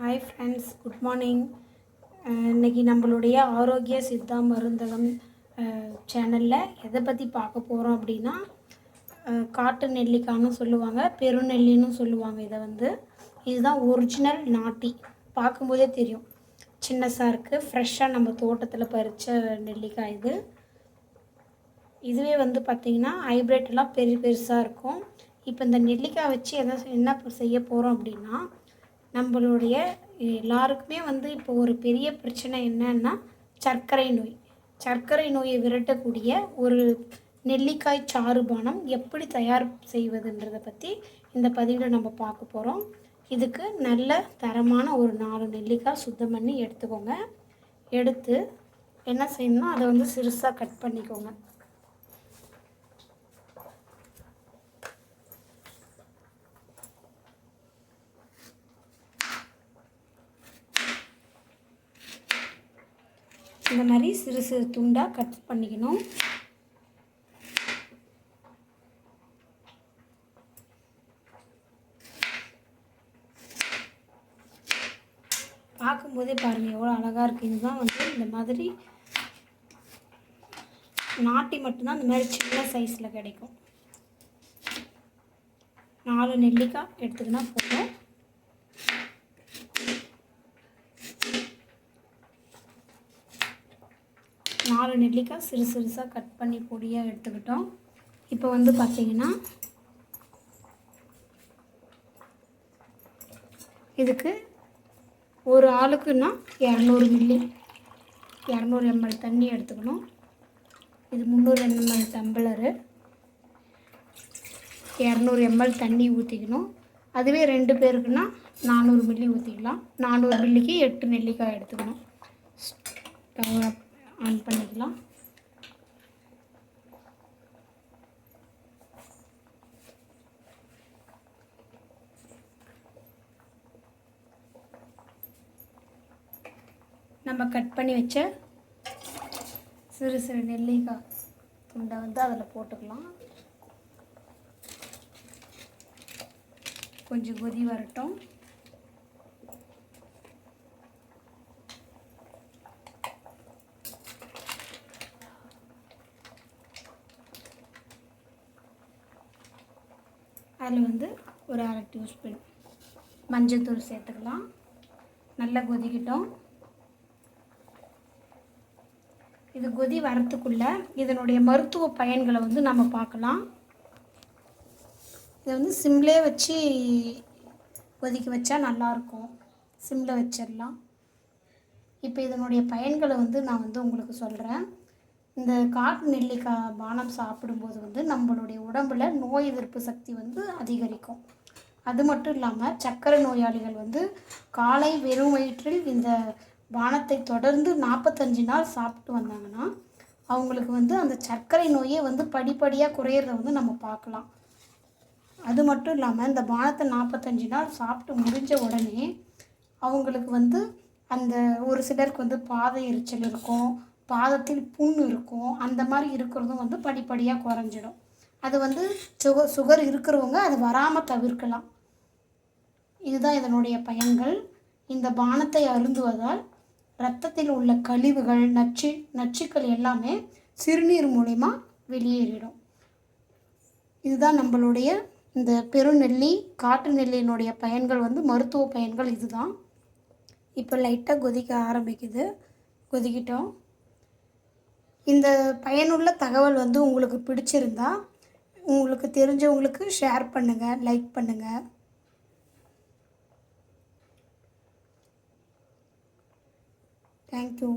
Hi friends good morning இன்னைக்கு நம்மளுடைய ஆரோக்கிய சித்தா மருந்தகம் சேனலில் எதை பற்றி பார்க்க போகிறோம் அப்படின்னா காட்டு நெல்லிக்காய்னு சொல்லுவாங்க பெருநெல்லின்னு சொல்லுவாங்க இதை வந்து. இதுதான் ஒரிஜினல் நாட்டி. பார்க்கும்போதே தெரியும். சின்னசாக இருக்குது ஃப்ரெஷ்ஷாக நம்ம தோட்டத்தில் பறித்த நெல்லிக்காய் இது. இதுவே வந்து பார்த்திங்கன்னா ஹைப்ரிட்லாம் பெரிய பெருசாக இருக்கும். இப்போ இந்த நெல்லிக்காய் வச்சு எதை என்ன செய்ய போகிறோம் அப்படின்னா நம்மளுடைய எல்லாருக்குமே வந்து இப்போ ஒரு பெரிய பிரச்சனை என்னன்னா சர்க்கரை நோய். சர்க்கரை நோயை விரட்டக்கூடிய ஒரு நெல்லிக்காய் சாறுபானம் எப்படி தயார் செய்வதுன்றதை பற்றி இந்த பதிவில் நம்ம பார்க்க போகிறோம் இதுக்கு நல்ல தரமான ஒரு நாலு நெல்லிக்காய் சுத்தம் பண்ணி எடுத்துக்கோங்க. எடுத்து என்ன செய்யணும்னா அதை வந்து சிறுசாக கட் பண்ணிக்கோங்க. இந்த மாதிரி சிறு சிறு துண்டாக கட் பண்ணிக்கணும். பார்க்கும்போதே பாருங்கள் எவ்வளோ அழகாக இருக்குது இதுதான் வந்து இந்த மாதிரி நாட்டி மட்டும்தான் இந்த மாதிரி சின்ன சைஸில் கிடைக்கும். நாலு நெல்லிக்காய் எடுத்துக்கினா போதும். நாலு நெல்லிக்காய் சிறு சிறுசாக கட் பண்ணி பொடியாக எடுத்துக்கிட்டோம். இப்போ வந்து பார்த்தீங்கன்னா இதுக்கு ஒரு ஆளுக்குன்னா இரநூறு மில்லி இரநூறு எம்எல் தண்ணி எடுத்துக்கணும். இது முந்நூறு எம்எல் டம்ளரு. இரநூறு எம்எல் தண்ணி ஊற்றிக்கணும் அதுவே ரெண்டு பேருக்குன்னா நானூறு மில்லி ஊற்றிக்கலாம் நானூறு மில்லிக்கு எட்டு நெல்லிக்காய் எடுத்துக்கணும். ஸ்டவ் ஆன் பண்ணிக்கலாம். நம்ம கட் பண்ணி வச்ச சிறு சிறு நெல்லிக்காய் துண்டை வந்து அதில் போட்டுக்கலாம். கொஞ்சம் கொதி வரட்டும். அதில் வந்து ஒரு அரை டீஸ்பூன் மஞ்சள்தூள் சேர்த்துக்கலாம். நல்லா கொதிக்கிட்டோம். இது கொதி வரத்துக்குள்ளே இதனுடைய மருத்துவ பயன்களை வந்து நம்ம பார்க்கலாம். இதை வந்து சிம்லே வச்சு கொதிக்க வச்சா நல்லாயிருக்கும். சிம்மில் வச்சிடலாம். இப்போ இதனுடைய பயன்களை வந்து நான் வந்து உங்களுக்கு சொல்கிறேன் இந்த காட்டு நெல்லிக்காய் பானம் சாப்பிடும்போது வந்து நம்மளுடைய உடம்புல நோய் எதிர்ப்பு சக்தி வந்து அதிகரிக்கும். அது மட்டும் இல்லாமல் சர்க்கரை நோயாளிகள் வந்து காலை வெறும் வயிற்றில் இந்த பானத்தை தொடர்ந்து நாற்பத்தஞ்சு நாள் சாப்பிட்டு வந்தாங்கன்னா அவங்களுக்கு வந்து அந்த சர்க்கரை நோயே வந்து படிப்படியாக குறையிறத வந்து நம்ம பார்க்கலாம். அது மட்டும் இல்லாமல் இந்த பானத்தை நாற்பத்தஞ்சு நாள் சாப்பிட்டு முடிஞ்ச உடனே அவங்களுக்கு வந்து அந்த ஒரு சிலருக்கு வந்து பாதை எரிச்சல் இருக்கும். பாதத்தில் புண் இருக்கும் அந்த மாதிரி இருக்கிறதும் வந்து படிப்படியாக குறைஞ்சிடும். அது வந்து சுகர் சுகர் இருக்கிறவங்க அது வராமல் தவிர்க்கலாம். இதுதான் இதனுடைய பயன்கள். இந்த பானத்தை அருந்துவதால் இரத்தத்தில் உள்ள கழிவுகள் நச்சு நச்சுக்கள் எல்லாமே சிறுநீர் மூலயமா வெளியேறிடும். இதுதான் நம்மளுடைய இந்த பெருநெல்லி காட்டு நெல்லியினுடைய பயன்கள் வந்து மருத்துவ பயன்கள் இதுதான். இப்போ லைட்டாக கொதிக்க ஆரம்பிக்குது. கொதிக்கிட்டோம். இந்த பயனுள்ள தகவல் வந்து உங்களுக்கு பிடிச்சிருந்தா உங்களுக்கு தெரிஞ்சவங்களுக்கு ஷேர் பண்ணுங்கள் லைக் பண்ணுங்கள் தேங்க்யூ